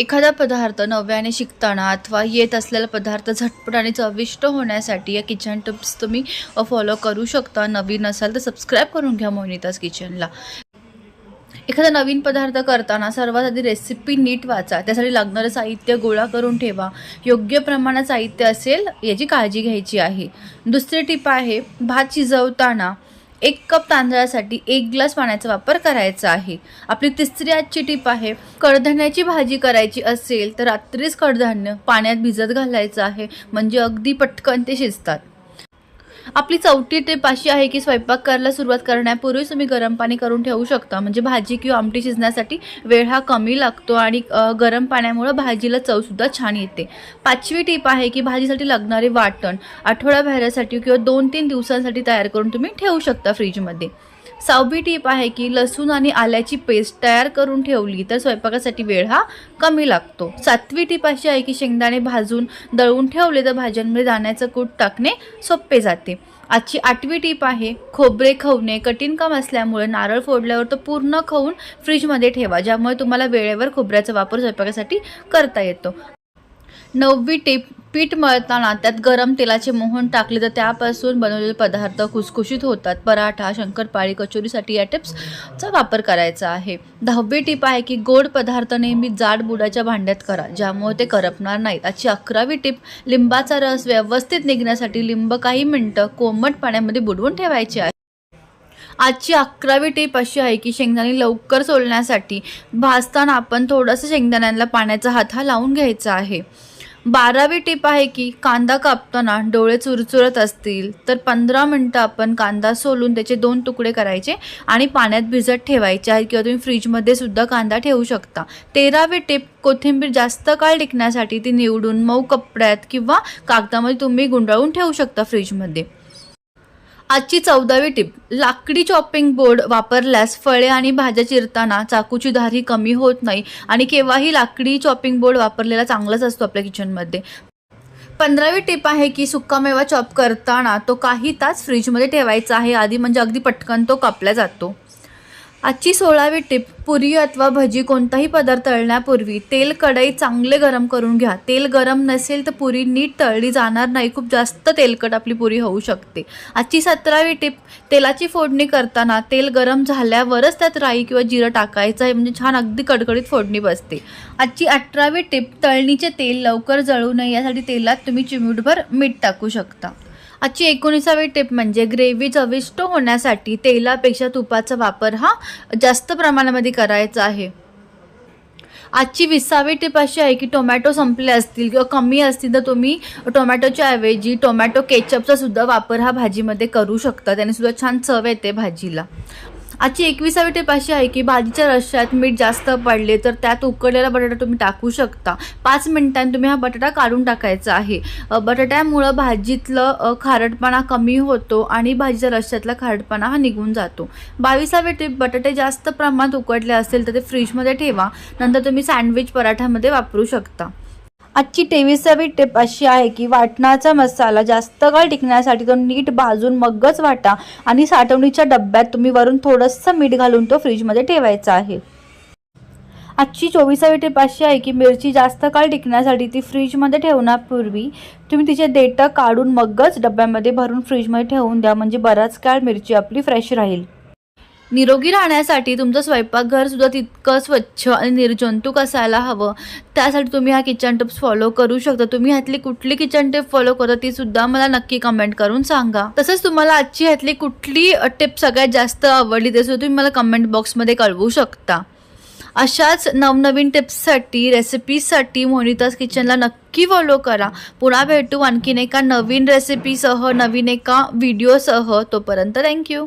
एखादा पदार्थ नव्याने शिकताना अथवा येत असलेला पदार्थ झटपट आणि चविष्ट होण्यासाठी या किचन टिप्स तुम्ही फॉलो करू शकता. नवीन असाल तर सबस्क्राईब करून घ्या मोनिताज किचनला एखादा नवीन पदार्थ करताना सर्वात आधी रेसिपी नीट वाचा. त्यासाठी लागणारं साहित्य गोळा करून ठेवा. योग्य प्रमाणात साहित्य असेल याची काळजी घ्यायची आहे. दुसरी टिप आहे भात शिजवताना एक कप तांदळासाठी एक ग्लास पाण्याचा वापर करायचा आहे. आपली तिसरी आजची टीप आहे कडधान्याची भाजी करायची असेल तर रात्रीच कडधान्य पाण्यात भिजत घालायचं आहे म्हणजे अगदी पटकन ते शिजतात. आपली चौथी टिप अशी आहे की स्वयंपाक करायला सुरुवात करण्यापूर्वी तुम्ही गरम पाणी करून ठेवू शकता. म्हणजे भाजी किंवा आमटी शिजण्यासाठी वेळ हा कमी लागतो आणि गरम पाण्यामुळं भाजीला चवसुद्धा छान येते. पाचवी टीप आहे की भाजीसाठी लागणारे वाटण आठवड्याभरासाठी किंवा दोन तीन दिवसांसाठी तयार करून तुम्ही ठेवू शकता फ्रीजमध्ये. सहावी टीप आहे की लसूण आणि आल्याची पेस्ट तयार करून ठेवली तर स्वयंपाकासाठी वेळ हा कमी लागतो. सातवी टीप अशी आहे की शेंगदाणे भाजून दळून ठेवले तर भाज्यांमध्ये दाण्याचं कूट टाकणे सोपे जाते. आजची आठवी टीप आहे खोबरे खवणे कठीण काम असल्यामुळे नारळ फोडल्यावर तो पूर्ण खाऊन फ्रीजमध्ये ठेवा ज्यामुळे तुम्हाला वेळेवर खोबऱ्याचा वापर स्वयंपाकासाठी करता येतो. नववी टीप पीठ मळताना त्यात गरम तेलाचे मोहन टाकले तर त्यापासून बनवलेले पदार्थ खुसखुशीत होतात. पराठा शंकरपाळी कचोरीसाठी या टिप्सचा वापर करायचा आहे. दहावी टीप आहे की गोड पदार्थ नेहमी जाड बुडाच्या भांड्यात करा ज्यामुळे ते करपणार नाहीत. आजची अकरावी टीप लिंबाचा रस व्यवस्थित निघण्यासाठी लिंब काही मिनटं कोमट पाण्यामध्ये बुडवून ठेवायचे आहे. आजची अकरावी टीप अशी आहे की शेंगदाणे लवकर सोलण्यासाठी भाजताना आपण थोडंसं शेंगदाण्यांना पाण्याचा हात हा लावून घ्यायचा आहे. बारावी टीप आहे की कांदा कापताना डोळे चुरचुरत असतील तर पंधरा मिनटं आपण कांदा सोलून त्याचे दोन तुकडे करायचे आणि पाण्यात भिजत ठेवायचे आहेत किंवा तुम्ही फ्रीजमध्ये सुद्धा कांदा ठेवू शकता. तेरावी टीप कोथिंबीर जास्त काळ टिकण्यासाठी ती निवडून मऊ कपड्यात किंवा कागदामध्ये तुम्ही गुंडाळून ठेवू शकता फ्रीजमध्ये. आजची चौदावी टिप. लाकडी चॉपिंग बोर्ड वापरल्यास फळे आणि भाज्या चिरताना चाकूची धार ही कमी होत नाही आणि केव्हाही लाकडी चॉपिंग बोर्ड वापरलेला चांगलाच असतो आपल्या किचनमध्ये पंधरावी टिप आहे की सुकामेवा चॉप करताना तो काही तास फ्रीजमध्ये ठेवायचा आहे. आधी म्हणजे अगदी पटकन तो कापला जातो. आजची सोळावी टिप पुरी अथवा भजी कोणताही पदार्थ तळण्यापूर्वी तेल कढई चांगले गरम करून घ्या. तेल गरम नसेल तर पुरी नीट तळली जाणार नाही. खूप जास्त तेलकट आपली पुरी होऊ शकते. आजची सतरावी टिप तेलाची फोडणी करताना तेल गरम झाल्यावरच त्यात राई किंवा जिरं टाकायचं आहे. म्हणजे छान अगदी कडकडीत फोडणी बसते. आजची अठरावी टिप तळणीचे तेल लवकर जळू नये. यासाठी तेलात तुम्ही चिमूटभर मीठ टाकू शकता. आजची एकोणीसावी टिप म्हणजे ग्रेव्ही चविष्ट होण्यासाठी तेलापेक्षा तुपाचा वापर हा जास्त प्रमाणामध्ये करायचा आहे. आजची विसावी टिप अशी आहे की टोमॅटो संपले असतील किंवा कमी असतील तर तुम्ही टोमॅटोच्या ऐवजी टोमॅटो केचपचा सुद्धा वापर हा भाजीमध्ये करू शकता. त्याने सुद्धा छान चव येते भाजीला. आजची एकविसावी टिप अशी आहे की भाजीच्या रश्श्यात मीठ जास्त पडले तर त्यात उकडलेला बटाटा तुम्ही टाकू शकता. पाच मिनिटांनी तुम्ही हा बटाटा काढून टाकायचा आहे. बटाट्यामुळं भाजीतलं खारटपणा कमी होतो आणि भाजीच्या रश्श्यातला खारटपणा हा निघून जातो. बावीसावी टिप बटाटे जास्त प्रमाणात उकडले असेल तर ते फ्रीजमध्ये ठेवा. नंतर तुम्ही सँडविच पराठ्यामध्ये वापरू शकता. आजची तेविसावी टिप अशी आहे की वाटणाचा मसाला जास्त काळ टिकण्यासाठी तो नीट भाजून मगच वाटा आणि साठवणीच्या डब्यात तुम्ही वरून थोडंसं मीठ घालून तो फ्रीजमध्ये ठेवायचा आहे. आजची चोवीसावी टिप अशी आहे की मिरची जास्त काळ टिकण्यासाठी ती फ्रीजमध्ये ठेवण्यापूर्वी तुम्ही तिचे देटं काढून मगच डब्यामध्ये भरून फ्रीजमध्ये ठेवून द्या म्हणजे बराच काळ मिरची आपली फ्रेश राहील. निरोगी राहण्यासाठी तुमचं स्वयंपाकघर सुद्धा तितकं स्वच्छ आणि निर्जंतुक असायला हवं. त्यासाठी तुम्ही हा किचन टिप्स फॉलो करू शकता. तुम्ही ह्यातली कुठली किचन टिप फॉलो करता ती सुद्धा मला नक्की कमेंट करून सांगा. तसंच तुम्हाला आजची ह्यातली कुठली टिप सगळ्यात जास्त आवडली ते सुद्धा तुम्ही मला कमेंट बॉक्समध्ये कळवू शकता. अशाच नवनवीन टिप्ससाठी रेसिपीजसाठी मोनिताज किचनला नक्की फॉलो करा. पुन्हा भेटू आणखीन एका नवीन रेसिपीसह नवीन एका व्हिडिओसह तोपर्यंत थँक्यू